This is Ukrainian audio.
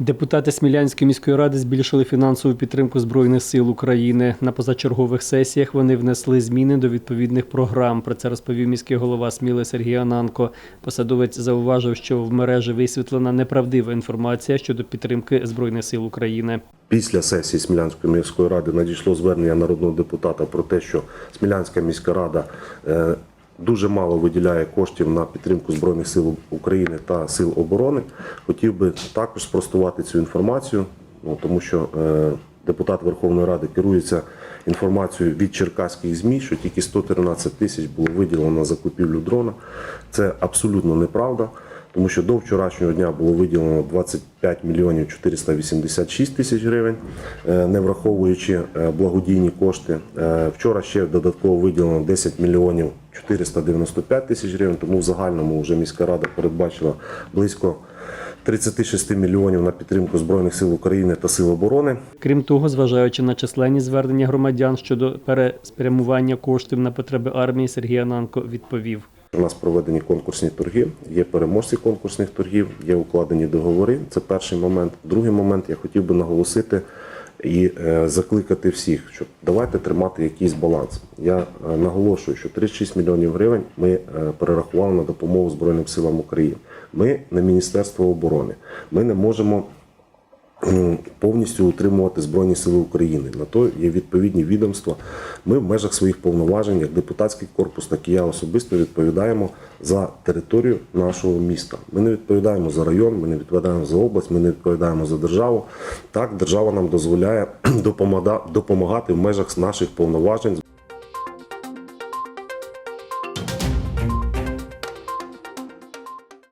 Депутати Смілянської міської ради збільшили фінансову підтримку Збройних сил України. На позачергових сесіях вони внесли зміни до відповідних програм. Про це розповів міський голова Сміли Сергій Ананко. Посадовець зауважив, що в мережі висвітлена неправдива інформація щодо підтримки Збройних сил України. Після сесії Смілянської міської ради надійшло звернення народного депутата про те, що Смілянська міська рада е, дуже мало виділяє коштів на підтримку Збройних сил України та сил оборони. Хотів би також спростувати цю інформацію, ну, тому що е, депутат Верховної Ради керується інформацією від черкаських ЗМІ, що тільки 113 тисяч було виділено на закупівлю дрона. Це абсолютно неправда. Тому що до вчорашнього дня було виділено 25 мільйонів 486 тисяч гривень, е, не враховуючи е, благодійні кошти. Е, Вчора ще додатково виділено 10 мільйонів 495 тисяч гривень, тому в загальному вже міська рада передбачила близько 36 мільйонів на підтримку Збройних сил України та сил оборони. Крім того, зважаючи на численні звернення громадян щодо переспрямування коштів на потреби армії, Сергій Ананко відповів. У нас проведені конкурсні торги, є переможці конкурсних торгів, є укладені договори. Це перший момент. Другий момент я хотів би наголосити і е, закликати всіх, що давайте тримати якийсь баланс. Я е, наголошую, що 36 мільйонів гривень ми е, перерахували на допомогу Збройним силам України. Ми не Міністерство оборони. Ми не можемо повністю утримувати Збройні Сили України. На то є відповідні відомства. Ми в межах своїх повноважень, як депутатський корпус, так і я особисто відповідаємо за територію нашого міста. Ми не відповідаємо за район, ми не відповідаємо за область, ми не відповідаємо за державу. Так, держава нам дозволяє допомагати в межах наших повноважень.